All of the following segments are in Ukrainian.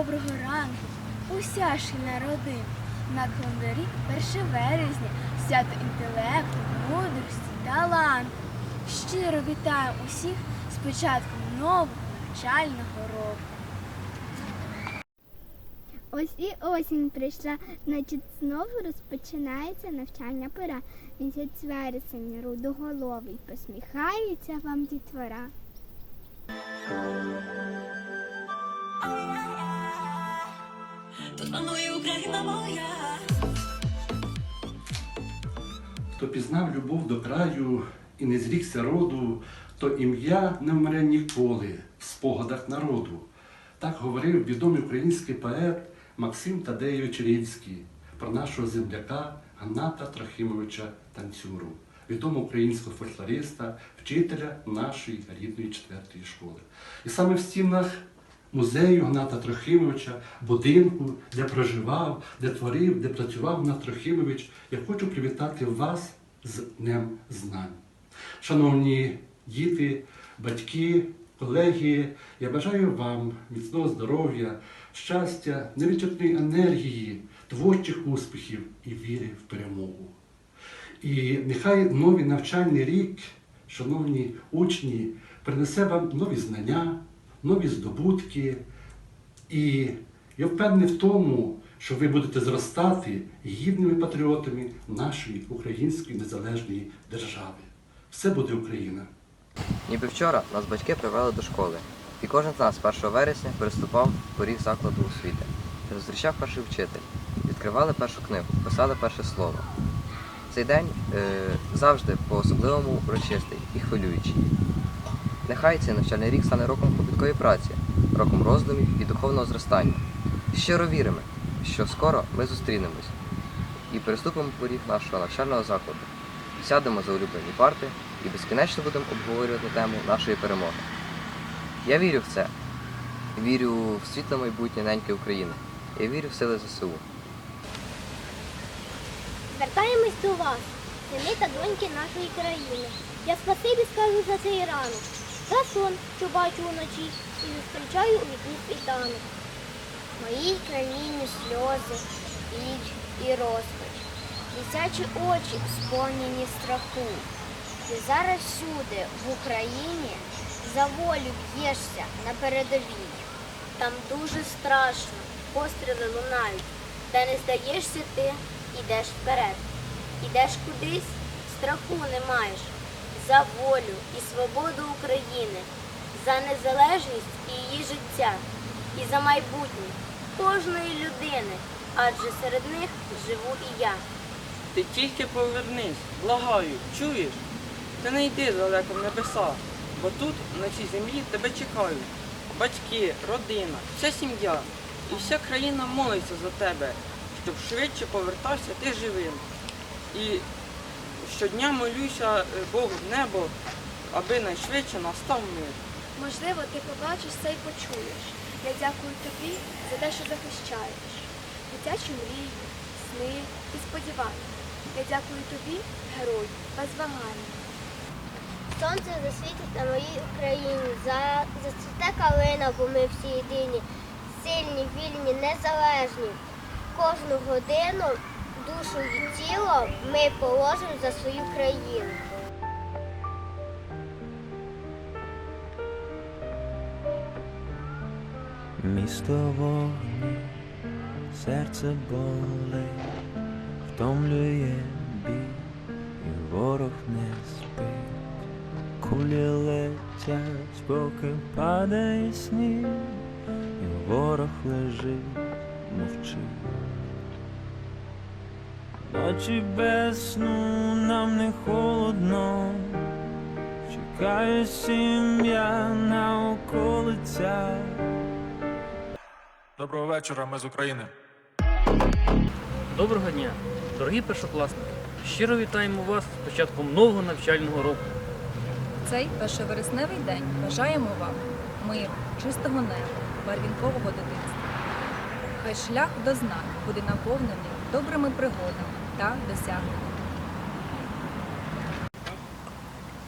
доброго ранку, уся шкільна родина. На календарі 1 березня, свято інтелекту, мудрості, таланту. Щиро вітаю усіх з початком нового навчального року. Ось і осінь прийшла, значить знову розпочинається навчальна пора. Місяць вересень, рудоголовий, посміхається вам дітвора. Тут Україна моя. Хто пізнав любов до краю і не зрікся роду, то ім'я не вмре ніколи в спогадах народу. Так говорив відомий український поет Максим Тадеєвич Рильський про нашого земляка Гната Трохимовича Танцюру, відомого українського фольклориста, вчителя нашої рідної четвертої школи. І саме в стінах музею Гната Трохимовича, будинку, де проживав, де творив, де працював Гнат Трохимович, я хочу привітати вас з Днем Знань. Шановні діти, батьки, колеги, я бажаю вам міцного здоров'я, щастя, невичерпної енергії, творчих успіхів і віри в перемогу. І нехай новий навчальний рік, шановні учні, принесе вам нові знання, нові здобутки. І я впевнений в тому, що ви будете зростати гідними патріотами нашої української незалежної держави. Все буде Україна! Ніби вчора нас батьки привели до школи, і кожен з нас 1 вересня переступав поріг закладу освіти. Зустрічав перший вчитель, відкривали першу книгу, писали перше слово. Цей день е, завжди по-особливому урочистий і хвилюючий. Нехай цей навчальний рік стане роком копіткої праці, роком роздумів і духовного зростання. Щиро віримо, що скоро ми зустрінемось і переступимо поріг нашого навчального закладу, сядемо за улюблені парти і безкінечно будемо обговорювати тему нашої перемоги. Я вірю в це. Вірю в світле майбутнє неньки України. Я вірю в сили ЗСУ. Звертаємось до вас, сини та доньки нашої країни. Я спасибі скажу за цей ранок, за сон, що бачу вночі, і зустрічаю у вікні світанок. В моїй країні сльози, біль і розпач, дитячі очі сповнені страху. Ти зараз всюди, в Україні, за волю б'єшся на передовій. Там дуже страшно, постріли лунають, де не здаєшся ти, ідеш вперед. Ідеш кудись, страху не маєш. За волю і свободу України, за незалежність і її життя, і за майбутнє кожної людини, адже серед них живу і я. Ти тільки повернись, благаю, чуєш? Ти не йди далеко в небеса, бо тут, на цій землі, тебе чекають. Батьки, родина, вся сім'я і вся країна молиться за тебе, щоб швидше повертався ти живим. І щодня молюся е, Богу в небо, аби найшвидше настав мир. Можливо, ти побачиш це і почуєш. Я дякую тобі за те, що захищаєш. Дитячі мрії, сни і сподівання. Я дякую тобі, герой, без вагання. Сонце засвітить на моїй Україні, за, зацвіте калина, бо ми всі єдині, сильні, вільні, незалежні. Кожну годину душу і тіло ми положимо за свою країну. Місто вогні, серце болить, втомлює бій, і ворог не спить, кулі летять, поки падає сніг, і ворог лежить, Ночі без сну нам не холодно, чекає сім'я на околицях. Доброго вечора, ми з України. Доброго дня, дорогі першокласники! Щиро вітаємо вас з початком нового навчального року. Цей першовересневий день бажаємо вам миру, чистого неба, барвінкового дитинства. Хай шлях до знань буде наповнений добрими пригодами та досягненнями.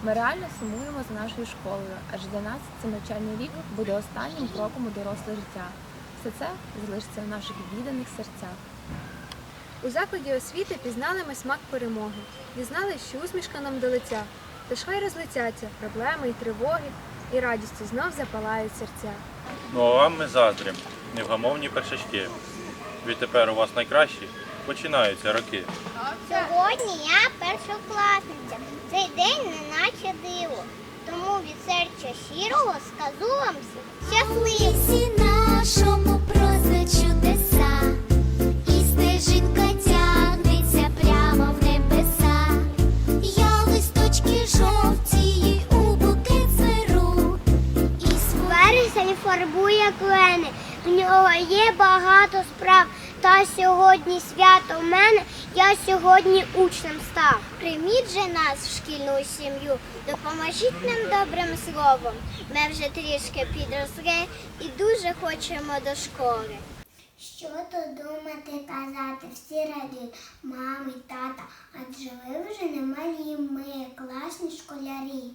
Ми реально сумуємо за нашою школою, адже для нас цей навчальний рік буде останнім кроком у доросле життя. Все це залишиться в наших відданих серцях. У закладі освіти пізнали ми смак перемоги, дізнали, що усмішка нам до лиця, тож хай розлетяться проблеми і тривоги, і радістю знов запалають серця. Ну а вам ми заздрім, невгамовні першачки. Відтепер у вас найкращі починаються роки. Сьогодні я першокласниця. Цей день не наче диво. Тому від серця щирого скажу вам. Лісі нашому проза чудеса, і стежинка тягнеться прямо в небеса. Я листочки жовті у букет зверу, і свої Вересень фарбує клени, в нього є багато справ. Та сьогодні свято в мене, я сьогодні учнем став. Прийміть же нас в шкільну сім'ю, допоможіть нам добрим словом. Ми вже трішки підросли і дуже хочемо до школи. Що тут думати казати, всі радіють, мами, тата, адже ви вже не малі, ми класні школярі.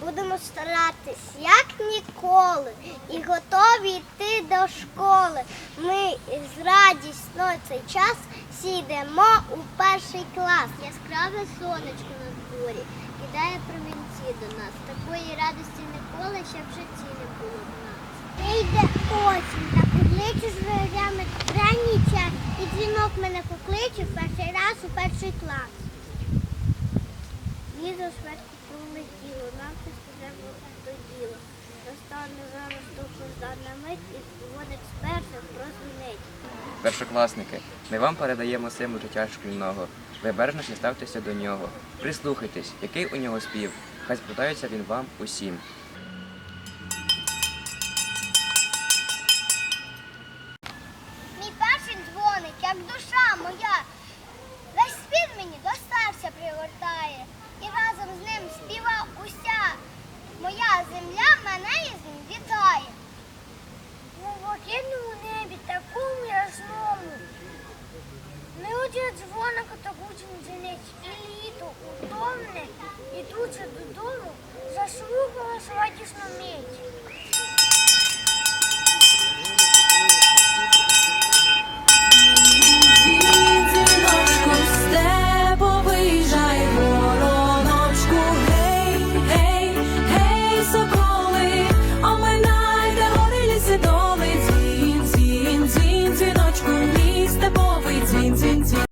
Будемо старатись, як ніколи, і готові йти школи. Ми з радісно цей час сідемо у перший клас. Яскраве сонечко на дворі кидає промінці до нас. Такої радості ніколи ще в житті не було в нас. Прийде осінь, та покличе з верями ранній і дзвінок мене покличе в перший раз у перший клас. Лізо швидко пролетіло, нам це сказало до діла. Настане зараз довгождана мить і дзвоник спершу прозвонить. Першокласники, ми вам передаємо символ життя шкільного. Ви бережно ставтеся до нього. Прислухайтесь, який у нього спів. Хай спитається він вам усім. Мій перший дзвоник, як душа моя. Весь світ мені до серця пригортає, і разом з ним співа уся. Моя земля мене із вітає. У блакитному небі такому ясному. Не одяг дзвоник та гучний і літо утомне, ідучи додому, заслухала радісну мить.